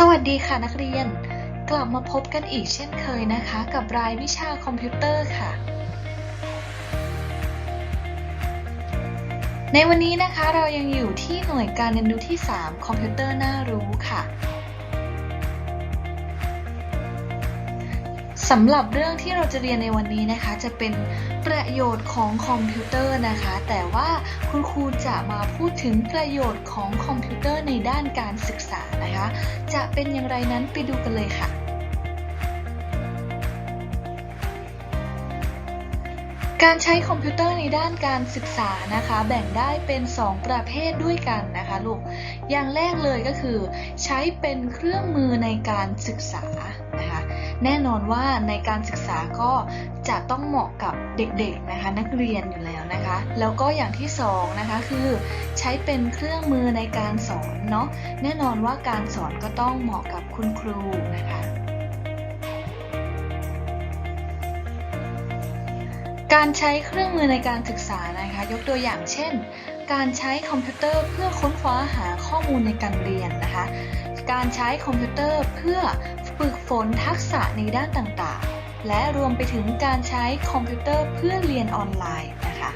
สวัสดีค่ะนักเรียน กลับมาพบกันอีกเช่นเคยนะคะ กับรายวิชาคอมพิวเตอร์ค่ะ ในวันนี้นะคะเรายังอยู่ที่หน่วยการเรียนรู้ที่ 3 คอมพิวเตอร์น่ารู้ค่ะ สำหรับเรื่องที่เราจะเรียนในวันนี้นะคะ จะเป็นประโยชน์ของคอมพิวเตอร์นะคะ แต่ว่าคุณครูจะมาพูดถึงประโยชน์ของคอมพิวเตอร์ในด้านการศึกษานะคะ จะเป็นอย่างไรนั้นไปดูกันเลยค่ะการใช้คอมพิวเตอร์ในด้านการศึกษานะคะ แบ่งได้เป็น 2 ประเภทด้วยกันนะคะลูก อย่างแรกเลยก็คือ ใช้เป็นเครื่องมือในการศึกษานะคะ แน่นอนว่าในการศึกษาก็จะต้องเหมาะกับเด็กๆนะคะนักเรียนอยู่แล้วนะคะ แล้วก็อย่างที่สองนะคะคือใช้เป็นเครื่องมือในการสอนเนาะแน่นอนว่าการสอนก็ต้องเหมาะกับคุณครูนะคะการใช้เครื่องมือในการศึกษานะคะ ยกตัวอย่างเช่น การใช้คอมพิวเตอร์เพื่อค้นคว้าหาข้อมูลในการเรียนนะคะ การใช้คอมพิวเตอร์เพื่อ ฝึกฝนทักษะในด้านต่างๆ และรวมไปถึงการใช้คอมพิวเตอร์เพื่อเรียนออนไลน์นะคะ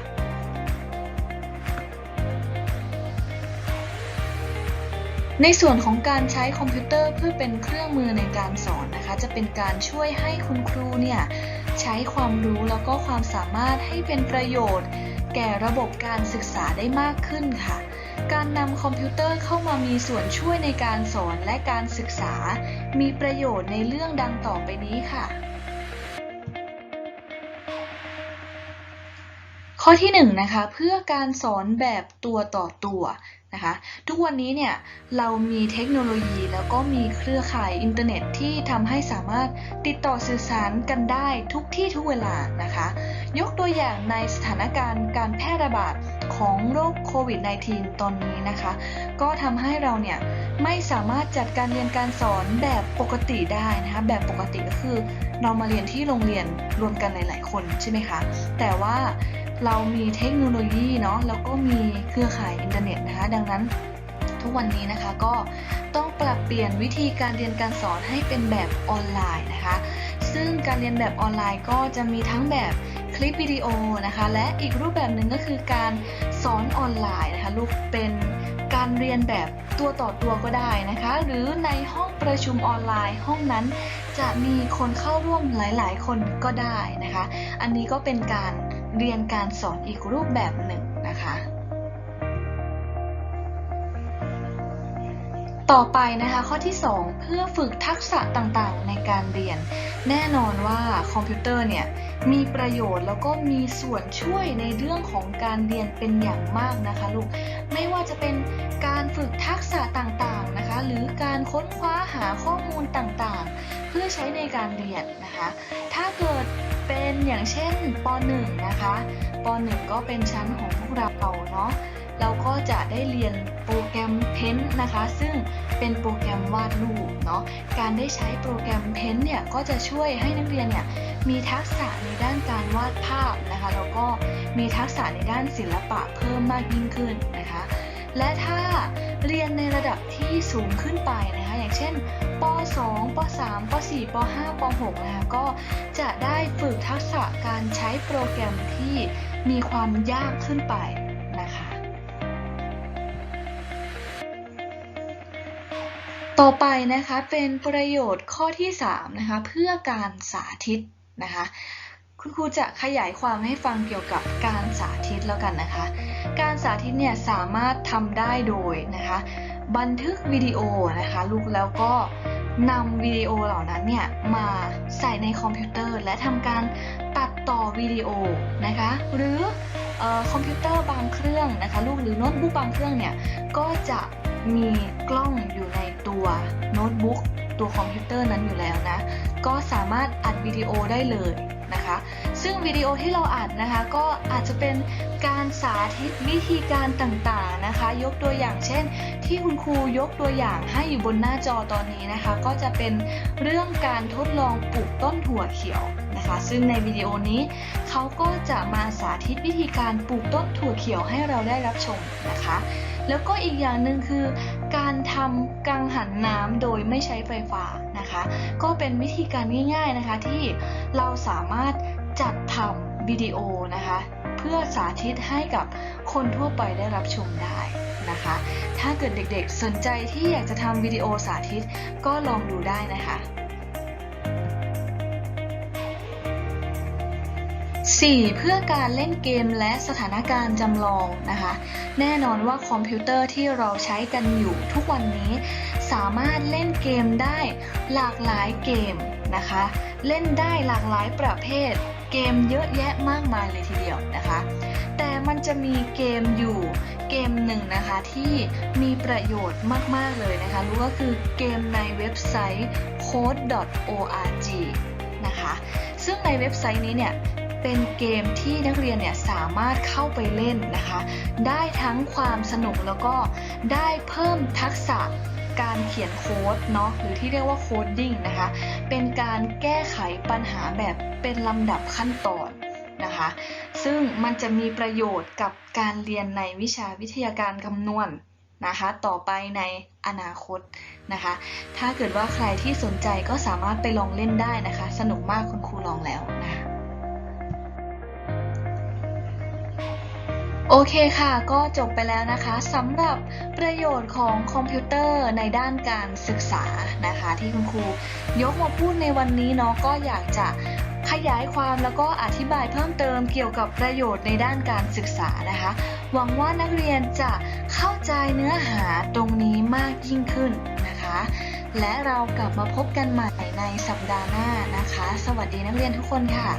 ในส่วนของการใช้คอมพิวเตอร์เพื่อเป็นเครื่องมือในการสอนนะคะ จะเป็นการช่วยให้คุณครูเนี่ยใช้ความรู้แล้วก็ความสามารถให้เป็นประโยชน์ แก่ระบบการศึกษาได้มากขึ้นค่ะ การนำคอมพิวเตอร์เข้ามามีส่วนช่วยในการสอนและการศึกษา มีประโยชน์ในเรื่องดังต่อไปนี้ค่ะ ข้อที่1นงนะคะเพื่อการสอนแบบตัวต่อตัว นะคะ ทุกวันนี้เนี่ยเรามีเทคโนโลยีแล้วก็มีเครือข่ายอินเทอร์เน็ตที่ทำให้สามารถติดต่อสื่อสารกันได้ทุกที่ทุกเวลานะคะ ยกตัวอย่างในสถานการณ์การแพร่ระบาดของโรคโควิด -19 ตอนนี้นะคะ ก็ทำให้เราเนี่ยไม่สามารถจัดการเรียนการสอนแบบปกติได้นะคะ แบบปกติก็คือเรามาเรียนที่โรงเรียนรวมกันหลาย ๆ คนใช่ไหมคะ แต่ว่า เรามีเทคโนโลยีเนาะแล้วก็มีเครือข่ายอินเทอร์เน็ตนะคะดังนั้นทุกวันนี้นะคะก็ต้องปรับเปลี่ยนวิธีการเรียนการสอนให้เป็นแบบออนไลน์นะคะซึ่งการเรียนแบบออนไลน์ก็จะมีทั้งแบบคลิปวิดีโอนะคะและอีกรูปแบบหนึ่งก็คือการสอนออนไลน์นะคะลูกเป็นการเรียนแบบตัวต่อตัวก็ได้นะคะ หรือในห้องประชุมออนไลน์ ห้องนั้นจะมีคนเข้าร่วมหลาย ๆ คนก็ได้นะคะ อันนี้ก็เป็นการ เรียนการสอนอีกรูปแบบหนึ่งนะคะ ต่อไปนะคะข้อที่ 2 เพื่อฝึกทักษะต่างๆ ในการเรียน แน่นอนว่าคอมพิวเตอร์เนี่ย มีประโยชน์แล้วก็มีส่วนช่วยในเรื่องของการเรียนเป็นอย่างมากนะคะลูก ไม่ว่าจะเป็นการฝึกทักษะต่างๆนะคะ หรือการค้นคว้าหาข้อมูลต่างๆ เพื่อใช้ในการเรียนนะคะ ถ้าเกิดเป็นอย่างเช่นป .1 นะคะป .1 ก็เป็นชั้นของพวกเราเนาะเราก็จะได้เรียนโปรแกรม Paint นะคะ ซึ่งเป็นโปรแกรมวาดรูปเนาะการได้ใช้โปรแกรม Paint เนี่ยก็จะช่วยให้นักเรียนเนี่ย มีทักษะในด้านการวาดภาพนะคะแล้วก็มีทักษะในด้านศิลปะเพิ่มมากยิ่งขึ้นนะคะ และถ้าเรียนในระดับที่สูงขึ้นไปนะคะอย่างเช่นป .2 ป .3 ป .4 ป .5 ป .6 นะคะก็จะได้ฝึกทักษะการใช้โปรแกรมที่มีความยากขึ้นไปนะคะ ต่อไปนะคะเป็นประโยชน์ข้อที่3นะคะเพื่อการสาธิต นะคะ คุณครูจะขยายความให้ฟังเกี่ยวกับการสาธิตแล้วกันนะคะ การสาธิตเนี่ยสามารถทำได้โดยนะคะ บันทึกวิดีโอนะคะลูกแล้วก็นำวิดีโอเหล่านั้นเนี่ยมาใส่ในคอมพิวเตอร์ และทำการตัดต่อวิดีโอนะคะ หรือเออคอมพิวเตอร์บางเครื่องนะคะ ลูกหรือโน้ตบุ๊กบางเครื่องเนี่ยก็จะมีกล้องอยู่ในตัวโน้ตบุ๊ก ตัวคอมพิวเตอร์นั้นอยู่แล้วนะ ก็สามารถอัดวิดีโอได้เลยนะคะ ซึ่งวิดีโอที่เราอัดนะคะ ก็อาจจะเป็นการสาธิตวิธีการต่างๆนะคะ ยกตัวอย่างเช่น ที่คุณครูยกตัวอย่างให้อยู่บนหน้าจอตอนนี้นะคะ ก็จะเป็นเรื่องการทดลองปลูกต้นถั่วเขียวนะคะ ซึ่งในวิดีโอนี้เขาก็จะมาสาธิตวิธีการปลูกต้นถั่วเขียวให้เราได้รับชมนะคะ แล้วก็อีกอย่างหนึ่งคือ การทำกังหันน้ำโดยไม่ใช้ไฟฟ้านะคะ ก็เป็นวิธีการง่าย ๆนะคะที่เราสามารถจัดทำวิดีโอนะคะเพื่อสาธิตให้กับคนทั่วไปได้รับชมได้นะคะ ถ้าเกิดเด็กๆสนใจที่อยากจะทำวิดีโอสาธิตก็ลองดูได้นะคะ 4. เพื่อการเล่นเกมและสถานการณ์จำลองนะคะ แน่นอนว่าคอมพิวเตอร์ที่เราใช้กันอยู่ทุกวันนี้ สามารถเล่นเกมได้หลากหลายเกมนะคะ เล่นได้หลากหลายประเภท เกมเยอะแยะมากมายเลยทีเดียวนะคะ แต่มันจะมีเกมอยู่เกมหนึ่งนะคะที่มีประโยชน์มาก ๆ เลยนะคะรู้ก็คือเกมในเว็บไซต์ code.org นะคะ ซึ่งในเว็บไซต์นี้เนี่ย เป็นเกมที่นักเรียนเนี่ยสามารถเข้าไปเล่นนะคะ ได้ทั้งความสนุกแล้วก็ได้เพิ่มทักษะการเขียนโค้ดเนาะหรือที่เรียกว่าโคดดิ้งนะคะ เป็นการแก้ไขปัญหาแบบเป็นลำดับขั้นตอนนะคะ ซึ่งมันจะมีประโยชน์กับการเรียนในวิชาวิทยาการคำนวณนะคะ ต่อไปในอนาคตนะคะ ถ้าเกิดว่าใครที่สนใจก็สามารถไปลองเล่นได้นะคะ สนุกมากคุณครูลองแล้วนะคะ โอเคค่ะก็จบไปแล้วนะคะสำหรับประโยชน์ของคอมพิวเตอร์ในด้านการศึกษานะคะ ที่คุณครูยกมาพูดในวันนี้เนาะก็อยากจะขยายความแล้วก็อธิบายเพิ่มเติมเกี่ยวกับประโยชน์ในด้านการศึกษานะคะ หวังว่านักเรียนจะเข้าใจเนื้อหาตรงนี้มากยิ่งขึ้นนะคะ และเรากลับมาพบกันใหม่ในสัปดาห์หน้านะคะ สวัสดีนักเรียนทุกคนค่ะ